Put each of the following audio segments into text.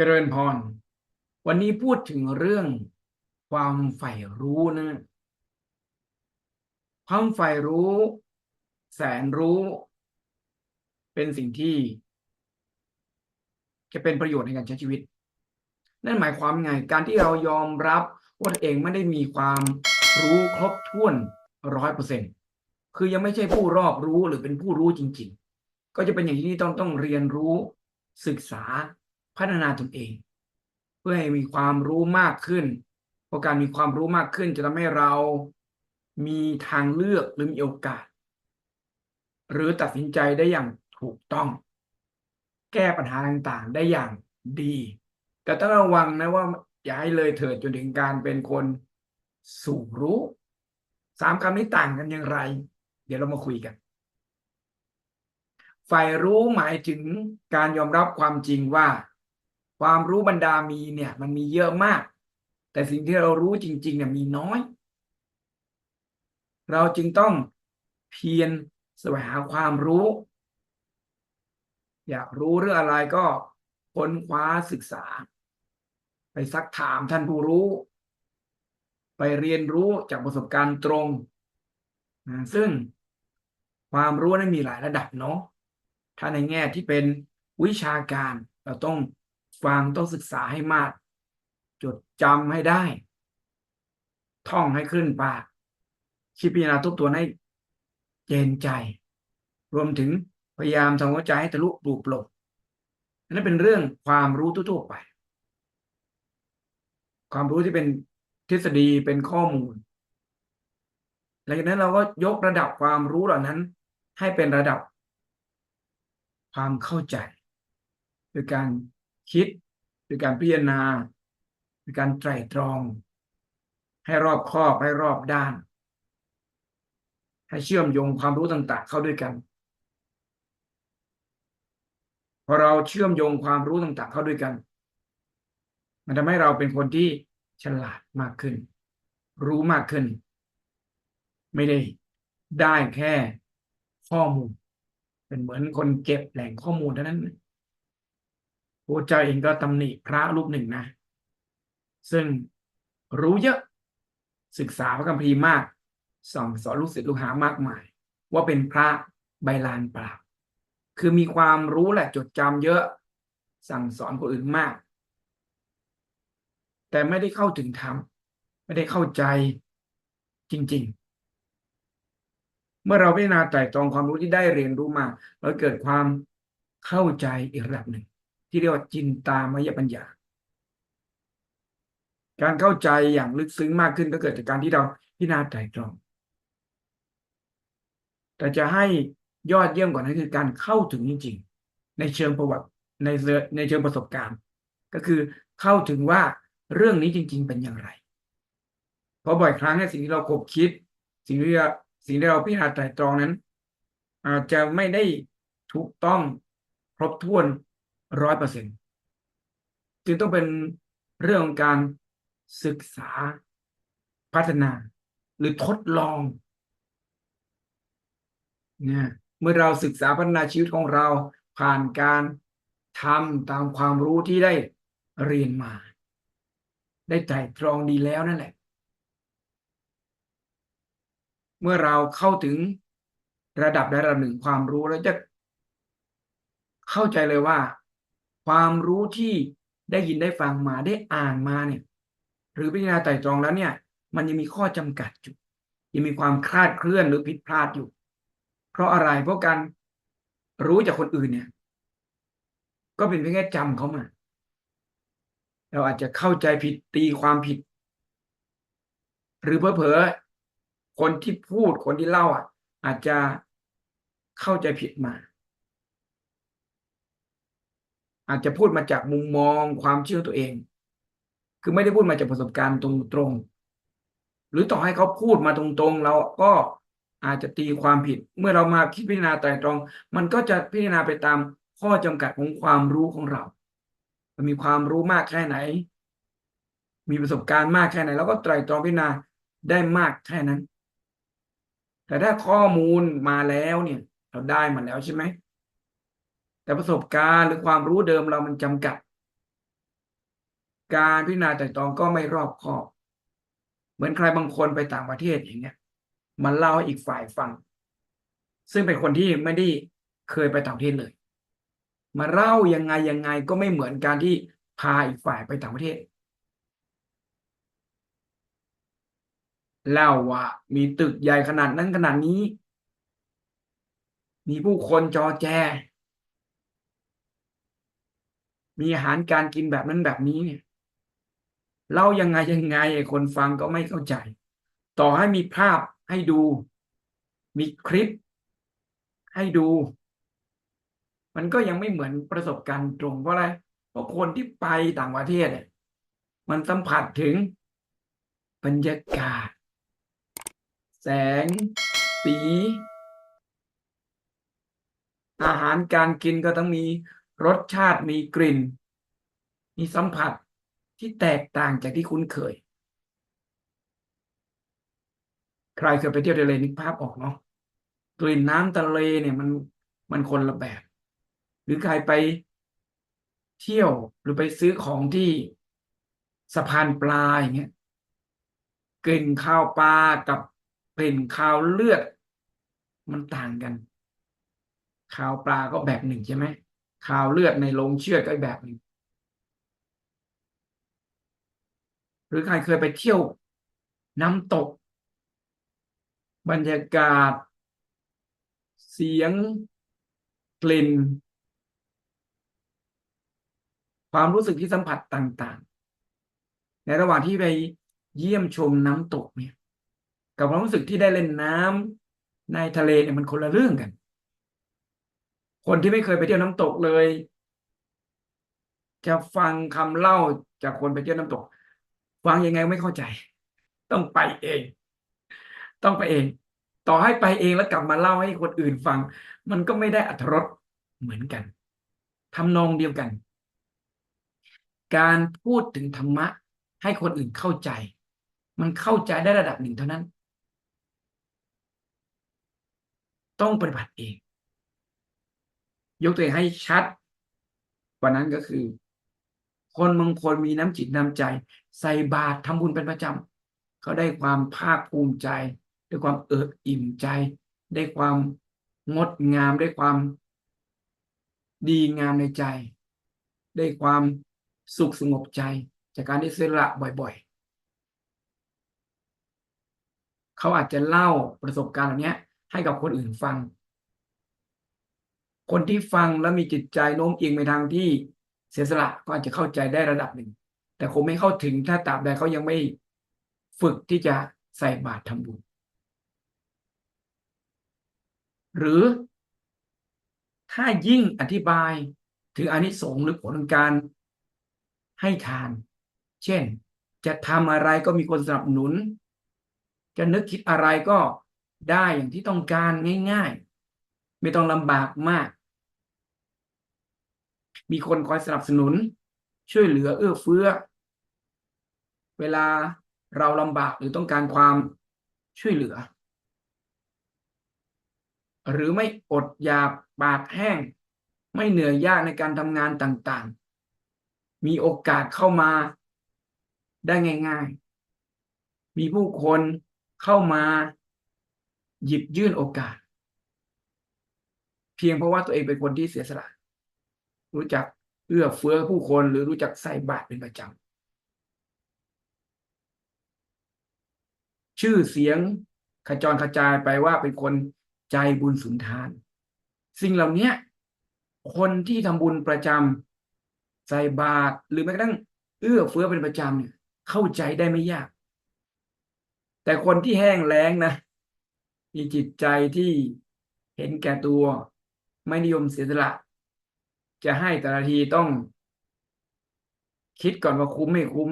เจริญพร วันนี้พูดถึงเรื่องความใฝ่รู้นะ ความใฝ่รู้ แสนรู้ เป็นสิ่งที่ จะเป็นประโยชน์ในการใช้ชีวิต นั่นหมายความไง การที่เรายอมรับว่าเองไม่ได้มีความรู้ครบถ้วนร้อยเปอร์เซ็นคือยังไม่ใช่ผู้รอบรู้หรือเป็นผู้รู้จริง ๆ ก็จะเป็นอย่างที่ต้องต้องเรียนรู้ศึกษา พัฒนาตนเอง เพื่อให้มีความรู้มากขึ้นเพราะการมีความรู้มากขึ้นจะทำให้เรามีทางเลือกหรือมีโอกาส หรือตัดสินใจได้อย่างถูกต้อง แก้ปัญหาต่างๆ ได้อย่างดี แต่ต้องระวังนะว่าอย่าให้เลยเถิดจนถึงการเป็นคนสู่รู้สามคำนี้ต่างกันอย่างไร เดี๋ยวเรามาคุยกัน ฝ่ายรู้หมายถึงการยอมรับความจริงว่า ความรู้บรรดามีเนี่ย มันมีเยอะมาก แต่สิ่งที่เรารู้จริง ๆ เนี่ยมีน้อย เราจึงต้องเพียรแสวงหาความรู้ อยากรู้เรื่องอะไรก็ค้นคว้าศึกษา ไปซักถามท่านผู้รู้ ไปเรียนรู้จากประสบการณ์ตรงนะซึ่งความรู้นั้นมีหลายระดับเนาะถ้าในแง่ที่เป็นวิชาการเราต้อง ฟังต้องศึกษาให้มาก จดจำให้ได้ ท่องให้ขึ้นปาก คิดพิจารณาทุกตัวให้เจนใจ รวมถึงพยายามทำหัวใจให้ทะลุปลุกปลงนั่นเป็นเรื่องความรู้ทั่วๆไป ความรู้ที่เป็นทฤษฎีเป็นข้อมูลหลังจากนั้นเราก็ยกระดับความรู้เหล่านั้น ให้เป็นระดับ ความเข้าใจโดยการ คิดโดยการพิจารณาโดยการไตร่ตรอง ให้รอบคอบให้รอบด้าน ให้เชื่อมโยงความรู้ต่าง ๆ เข้าด้วยกันพอเราเชื่อมโยงความรู้ต่างๆ เข้าด้วยกัน มันทำให้เราเป็นคนที่ฉลาดมากขึ้น รู้มากขึ้น ไม่ได้ได้แค่ข้อมูล เป็นเหมือนคนเก็บแหล่งข้อมูลเท่านั้น พระเจ้าเองก็ตำหนิพระรูปหนึ่งนะ ซึ่งรู้เยอะศึกษาพระคัมภีร์มากสั่งสอนลูกศิษย์ลูกหามากมาย ว่าเป็นพระใบลานเปล่าคือมีความรู้แหละจดจำเยอะสั่งสอนคนอื่นมาก แต่ไม่ได้เข้าถึงธรรมไม่ได้เข้าใจจริง ๆ เมื่อเราพิจารณาไตรตรองความรู้ที่ได้เรียนรู้มาเราเกิดความเข้าใจอีกระดับหนึ่ง ที่เรียกว่าจินตามยปัญญา การเข้าใจอย่างลึกซึ้งมากขึ้นก็เกิดจากการที่เราพิจารณาไตรตรอง แต่จะให้ยอดเยี่ยมกว่านั้นคือการเข้าถึงจริงๆในเชิงประวัติในในเชิงประสบการณ์ ก็คือเข้าถึงว่าเรื่องนี้จริง ๆ เป็นอย่างไร เพราะบ่อยครั้งเนี่ยสิ่งที่เราคบคิด สิ่งที่เราสิ่งที่เราพิจารณาไตรตรองนั้น อาจจะไม่ได้ถูกต้องครบถ้วน ร้อยเปอร์เซ็นต์จึงต้องเป็นเรื่องของการศึกษาพัฒนา หรือทดลองเนี่ยเมื่อเราศึกษาพัฒนาชีวิตของเราผ่านการทำตามความรู้ที่ได้เรียนมา ได้ไตรตรองดีแล้วนั่นแหละ เมื่อเราเข้าถึงระดับใดระดับหนึ่งความรู้แล้วจะเข้าใจเลยว่า ความรู้ที่ได้ยินได้ฟังมาได้อ่านมาเนี่ย หรือพิจารณาไตร่ตรองแล้วเนี่ย มันยังมีข้อจำกัดอยู่ยังมีความคลาดเคลื่อนหรือผิดพลาดอยู่ เพราะอะไรเพราะการรู้จากคนอื่นเนี่ย ก็เป็นเพียงแค่จำเขามา เราอาจจะเข้าใจผิดตีความผิด หรือเพอๆคนที่พูดคนที่เล่าอะ อาจจะเข้าใจผิดมา อาจจะพูดมาจากมุมมองความเชื่อตัวเอง คือไม่ได้พูดมาจากประสบการณ์ตรงๆหรือต่อให้เขาพูดมาตรงๆ เราก็อาจจะตีความผิด เมื่อเรามาคิดพิจารณาไตรตรอง มันก็จะพิจารณาไปตามข้อจำกัดของความรู้ของเรามีความรู้มากแค่ไหน มีประสบการณ์มากแค่ไหนเราก็ไตรตรองพิจารณาได้มากแค่นั้น แต่ถ้าข้อมูลมาแล้วเนี่ย เราได้มาแล้วใช่ไหม แต่ประสบการณ์หรือความรู้เดิมเรามันจำกัด การพิจารณาไตร่ตองก็ไม่รอบคอบ เหมือนใครบางคนไปต่างประเทศอย่างเงี้ย มันเล่าให้อีกฝ่ายฟัง ซึ่งเป็นคนที่ไม่ได้เคยไปต่างประเทศเลย มาเล่ายังไงยังไงก็ไม่เหมือนการที่พาอีกฝ่ายไปต่างประเทศเล่าว่ามีตึกใหญ่ขนาดนั้นขนาดนี้ มีผู้คนจอแจ มีอาหารการกินแบบนั้นแบบนี้เนี่ยเล่ายังไงยังไงไอ้คนฟังก็ไม่เข้าใจ ต่อให้มีภาพให้ดู มีคลิป ให้ดู มันก็ยังไม่เหมือนประสบการณ์ตรงเพราะอะไรเพราะคนที่ไปต่างประเทศเนี่ยมันสัมผัสถึงบรรยากาศ แสง สี อาหารการกินก็ต้องมี รสชาติมีกลิ่น มีสัมผัสที่แตกต่างจากที่คุ้นเคย ใครเคยไปเที่ยวทะเลนึกภาพออกเนาะกลิ่นน้ำทะเลเนี่ยมันมันคนละแบบ หรือใครไปเที่ยวหรือไปซื้อของที่สะพานปลาอย่างเงี้ยกลิ่นข้าวปลากับกลิ่นข้าวเลือด มันต่างกันข้าวปลาก็แบบหนึ่งใช่ไหม ข้าวเลือดในโรงเชือดก็อีกแบบหนึ่งหรือใครเคยไปเที่ยวน้ำตก บรรยากาศ เสียง กลิ่น ความรู้สึกที่สัมผัสต่างๆ ในระหว่างที่ไปเยี่ยมชมน้ำตกเนี่ย กับความรู้สึกที่ได้เล่นน้ำในทะเลเนี่ยมันคนละเรื่องกัน คนที่ไม่เคยไปเที่ยวน้ำตกเลย จะฟังคำเล่าจากคนไปเที่ยวน้ำตก ฟังยังไงไม่เข้าใจ ต้องไปเอง ต้องไปเอง ต่อให้ไปเองแล้วกลับมาเล่าให้คนอื่นฟัง มันก็ไม่ได้อรรถรสเหมือนกันทำนองเดียวกัน การพูดถึงธรรมะ ให้คนอื่นเข้าใจ มันเข้าใจได้ระดับหนึ่งเท่านั้น ต้องปฏิบัติเอง ยกตัวเองให้ชัดกว่านั้นก็คือ คนบางคนมีน้ำจิตน้ำใจ ใส่บาตรทำบุญเป็นประจำเขาได้ความภาคภูมิใจได้ความเอิบอิ่มใจ ได้ความงดงามได้ความดีงามในใจ ได้ความสุขสงบใจ จากการที่เสละบ่อยๆ เขาอาจจะเล่าประสบการณ์เหล่านี้ให้กับคนอื่นฟัง คนที่ฟังแล้วมีจิตใจโน้มเอียงไปทางที่เสียสละก็อาจจะเข้าใจได้ระดับหนึ่ง แต่คงไม่เข้าถึงถ้าตราบใดเขายังไม่ฝึกที่จะใส่บาตรทำบุญ หรือถ้ายิ่งอธิบายถึงอนิสงส์หรือผลของการให้ทาน เช่น จะทำอะไรก็มีคนสนับสนุน จะนึกคิดอะไรก็ได้อย่างที่ต้องการง่าย ๆ ไม่ต้องลำบากมาก มีคนคอยสนับสนุน ช่วยเหลือเอื้อเฟื้อ เวลาเราลำบากหรือต้องการความช่วยเหลือ หรือไม่อดอยากปากแห้ง ไม่เหนื่อยยากในการทำงานต่างๆ มีโอกาสเข้ามาได้ง่าย ๆ มีผู้คนเข้ามาหยิบยื่นโอกาส เพียงเพราะว่าตัวเองเป็นคนที่เสียสละ รู้จักเอื้อเฟื้อผู้คนหรือรู้จักใส่บาตรเป็นประจำชื่อเสียงขจรกระจายไปว่าเป็นคนใจบุญสุนทาน สิ่งเหล่านี้คนที่ทำบุญประจำใส่บาตรหรือแม้กระทั่งเอื้อเฟื้อเป็นประจำเนี่ย เข้าใจได้ไม่ยาก แต่คนที่แห้งแล้งนะมีจิตใจที่เห็นแก่ตัว ไม่นิยมเสียสละ จะให้แต่ละทีต้อง คิดก่อนว่าคุ้มไม่คุ้ม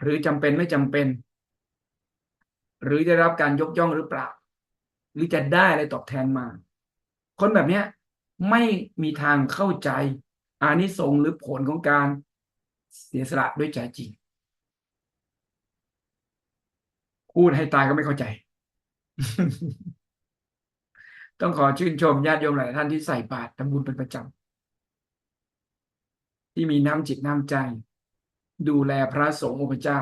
หรือจำเป็นไม่จำเป็น หรือจะรับการยกย่องหรือเปล่า หรือจะได้อะไรตอบแทนมา คนแบบนี้ไม่มีทางเข้าใจอานิสงส์หรือผลของการเสียสละด้วยใจจริงพูดให้ตายก็ไม่เข้าใจ ต้องขอชื่นชมญาติโยมหลายท่านที่ใส่บาตรทำบุญเป็นประจำที่มีน้ำจิตน้ำใจ ดูแลพระสงฆ์องค์เจ้า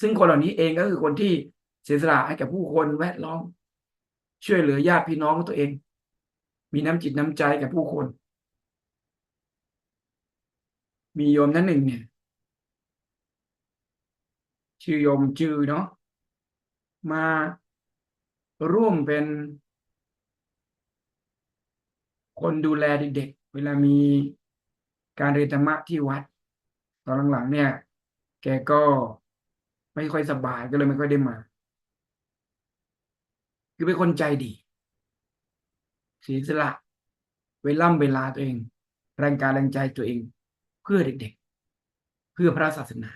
ซึ่งคนเหล่านี้เองก็คือคนที่เสียสละให้กับผู้คนแวดล้อมช่วยเหลือญาติพี่น้องของตัวเอง มีน้ำจิตน้ำใจกับผู้คน มีโยมท่านหนึ่งเนี่ย ชื่อโยมจือเนาะมาร่วมเป็น คนดูแลเด็กๆ เวลามีการเรียนธรรมะที่วัด ตอนหลังๆเนี่ย แกก็ไม่ค่อยสบายก็เลยไม่ค่อยได้มา คือเป็นคนใจดีเสียสละเวล่ำเวลาตัวเองแรงกายแรงใจตัวเอง เพื่อเด็กๆ เพื่อพระศาสนา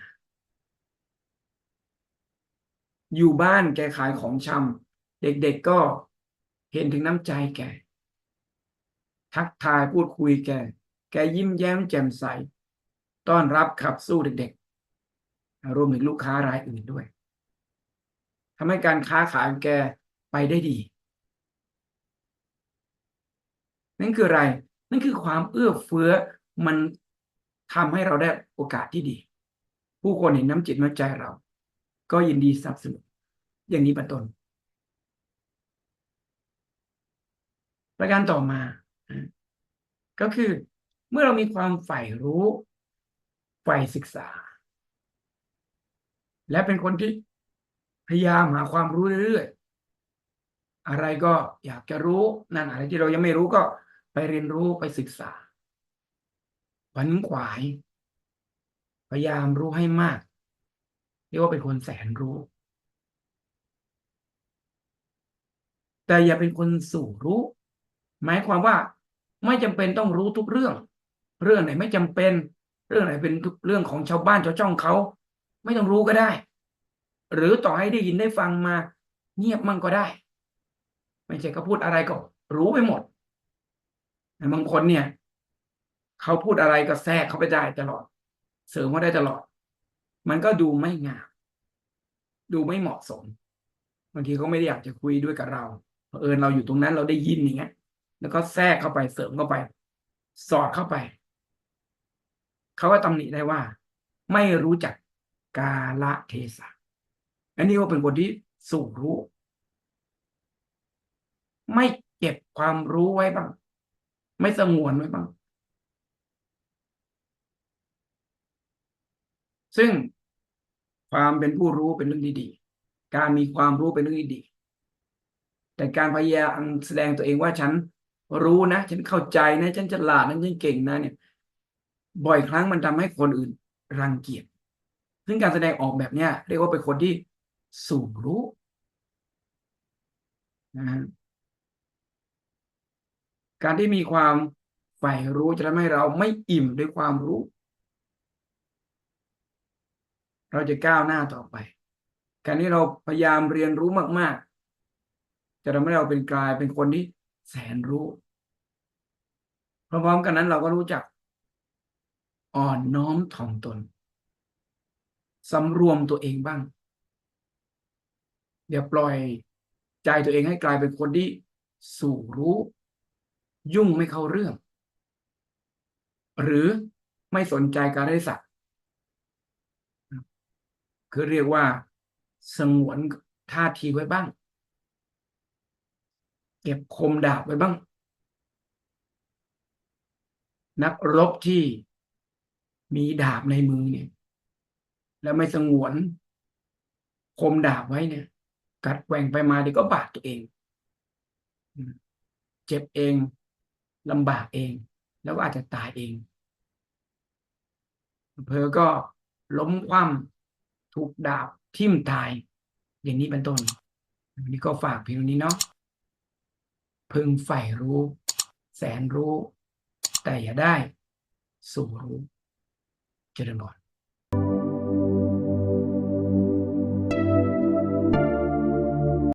อยู่บ้านแกขายของชำเด็กๆก็เห็นถึงน้ำใจแก ทักทายพูดคุยแก แกยิ้มแย้มแจ่มใส ต้อนรับขับสู้เด็กๆ รวมถึงลูกค้ารายอื่นด้วยทำให้การค้าขายของแกไปได้ดี นั่นคืออะไร นั่นคือความเอื้อเฟื้อมันทำให้เราได้โอกาสที่ดี ผู้คนเห็นน้ำจิตน้ำใจเรา ก็ยินดีสนับสนุนอย่างนี้เป็นต้นประการต่อมา ก็คือเมื่อเรามีความใฝ่รู้ใฝ่ศึกษา และเป็นคนที่พยายามหาความรู้เรื่อยๆอะไรก็อยากจะรู้นั่นอะไรที่เรายังไม่รู้ก็ไปเรียนรู้ไปศึกษาวันขวาย พยายามรู้ให้มากเรียกว่าเป็นคนแสนรู้ แต่อย่าเป็นคนสู่รู้ หมายความว่าไม่จำเป็นต้องรู้ทุกเรื่อง เรื่องไหนไม่จำเป็น เรื่องไหนเป็นเรื่องของชาวบ้านชาวช่องเขาไม่ต้องรู้ก็ได้ หรือต่อให้ได้ยินได้ฟังมา เงียบมั่งก็ได้ ไม่ใช่เขาพูดอะไรก็รู้ไปหมดบางคนเนี่ยเขาพูดอะไรก็แทรกเขาไปได้ตลอด เสริมเขาได้ตลอด มันก็ดูไม่งามดูไม่เหมาะสมบางทีเขาไม่ได้อยากจะคุยด้วยกับเราเออเราอยู่ตรงนั้นเราได้ยินอย่างเงี้ย แล้วก็แทรกเข้าไปเสริมเข้าไป สอดเข้าไปเขาก็ตำหนิได้ว่า ไม่รู้จักกาละเทศะอันนี้ก็เป็นคนที่สู่รู้ ไม่เก็บความรู้ไว้บ้าง ไม่สงวนไว้บ้าง ซึ่งความเป็นผู้รู้เป็นเรื่องดีๆ การมีความรู้เป็นเรื่องดีๆแต่การพยายามแสดงตัวเองว่าฉัน รู้นะ ฉันเข้าใจนะฉันฉลาดนะฉันเก่งนะเนี่ย บ่อยครั้งมันทำให้คนอื่น รังเกียจซึ่งการแสดงออกแบบเนี้ยเรียกว่าเป็นคนที่สูงรู้นะการที่มีความใฝ่รู้จะทำให้เราไม่อิ่มด้วยความรู้ เราจะก้าวหน้าต่อไป การที่เราพยายามเรียนรู้มาก ๆ จะทำให้เราเป็นกลายเป็นคนที่ แสนรู้พร้อมๆกันนั้นเราก็รู้จัก อ่อนน้อมถ่อมตนสำรวมตัวเองบ้างอย่าปล่อยใจตัวเองให้กลายเป็นคนที่สู่รู้ ยุ่งไม่เข้าเรื่อง หรือไม่สนใจการได้สัตว์คือเรียกว่าสงวนท่าทีไว้บ้าง เก็บคมดาบไว้บ้าง นักรบที่มีดาบในมือเนี่ย แล้วไม่สงวน คมดาบไว้เนี่ย กัดแกว่งไปมาเดี๋ยวก็บาดตัวเอง เจ็บเองลำบากเอง แล้วก็อาจจะตายเองเพอก็ล้มคว่ำถูกดาบทิ่มตาย อย่างนี้เป็นต้นวันนี้ก็ฝากเพียงนี้เนาะ พึงใฝ่รู้ แสนรู้ แต่อย่าได้ สู่รู้ เจริญพร